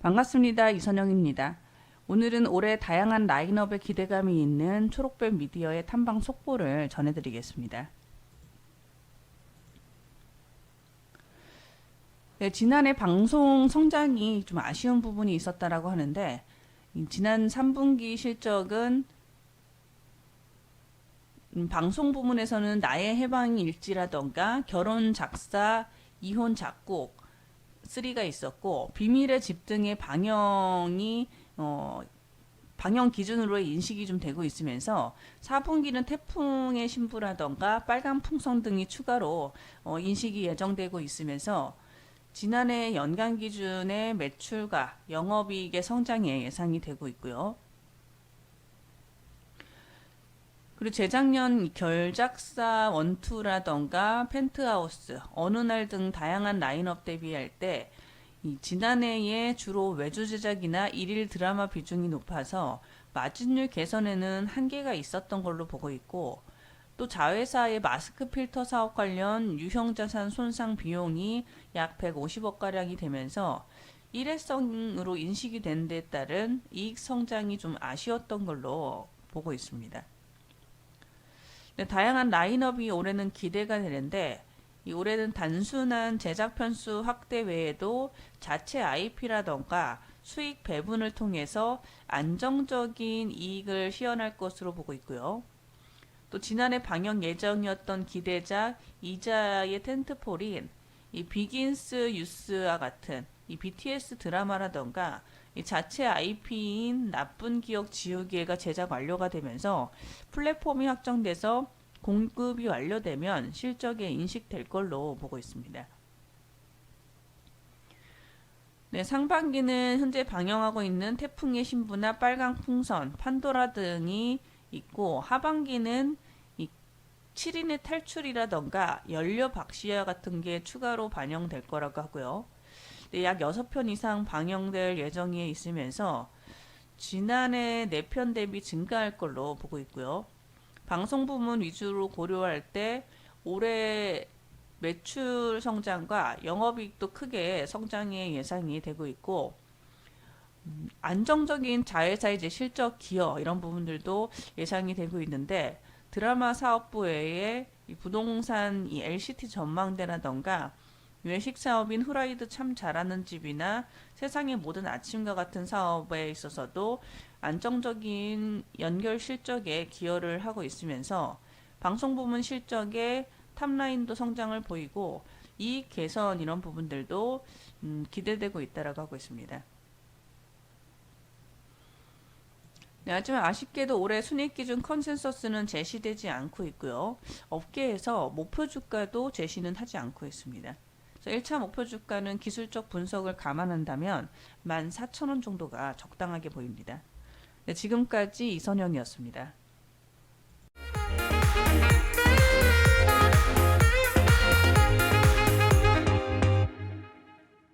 반갑습니다. 이선영입니다. 오늘은 올해 다양한 라인업에 기대감이 있는 초록별 미디어의 탐방 속보를 전해드리겠습니다. 네, 지난해 방송 성장이 좀 아쉬운 부분이 있었다라고 하는데 이 지난 3분기 실적은 음, 방송 부문에서는 나의 해방 일지라던가 결혼 작사, 이혼 작곡 3가 있었고 비밀의 집 등의 방영이 어, 방영 기준으로 인식이 좀 되고 있으면서 4분기는 태풍의 신부라던가 빨간 풍선 등이 추가로 어, 인식이 예정되고 있으면서 지난해 연간 기준의 매출과 영업이익의 성장에 예상이 되고 있고요. 그리고 재작년 결작사 원투라던가 펜트하우스, 어느 날 등 다양한 라인업 대비할 때이 지난해에 주로 외주 제작이나 일일 드라마 비중이 높아서 마진율 개선에는 한계가 있었던 걸로 보고 있고 또 자회사의 마스크 필터 사업 관련 유형 자산 손상 비용이 약 150억 가량이 되면서 일회성으로 인식이 된 데 따른 이익 성장이 좀 아쉬웠던 걸로 보고 있습니다. 네, 다양한 라인업이 올해는 기대가 되는데 이 올해는 단순한 제작 편수 확대 외에도 자체 IP라던가 수익 배분을 통해서 안정적인 이익을 시현할 것으로 보고 있고요. 또 지난해 방영 예정이었던 기대작 이자의 텐트폴인 이 비긴스 유스와 같은 이 BTS 드라마라던가 이 자체 IP인 나쁜 기억 지우개가 제작 완료가 되면서 플랫폼이 확정돼서 공급이 완료되면 실적에 인식될 걸로 보고 있습니다. 네, 상반기는 현재 방영하고 있는 태풍의 신부나 빨강 풍선, 판도라 등이 있고 하반기는 이 7인의 탈출이라던가 연료 박시아 같은 게 추가로 반영될 거라고 하고요. 네, 약 6편 이상 방영될 예정에 있으면서 지난해 4편 대비 증가할 걸로 보고 있고요. 방송 부문 위주로 고려할 때 올해 매출 성장과 영업이익도 크게 성장의 예상이 되고 있고 음, 안정적인 자회사 이제 실적 기여 이런 부분들도 예상이 되고 있는데 드라마 사업부 외에 이 부동산 이 LCT 전망대라던가 외식 사업인 후라이드 참 잘하는 집이나 세상의 모든 아침과 같은 사업에 있어서도 안정적인 연결 실적에 기여를 하고 있으면서 방송 부문 실적에 탑라인도 성장을 보이고 이익 개선 이런 부분들도 음, 기대되고 있다라고 하고 있습니다. 네, 하지만 아쉽게도 올해 순익 기준 컨센서스는 제시되지 않고 있고요. 업계에서 목표 주가도 제시는 하지 않고 있습니다. 1차 목표 주가는 기술적 분석을 감안한다면 14,000원 정도가 적당하게 보입니다. 네, 지금까지 이선영이었습니다.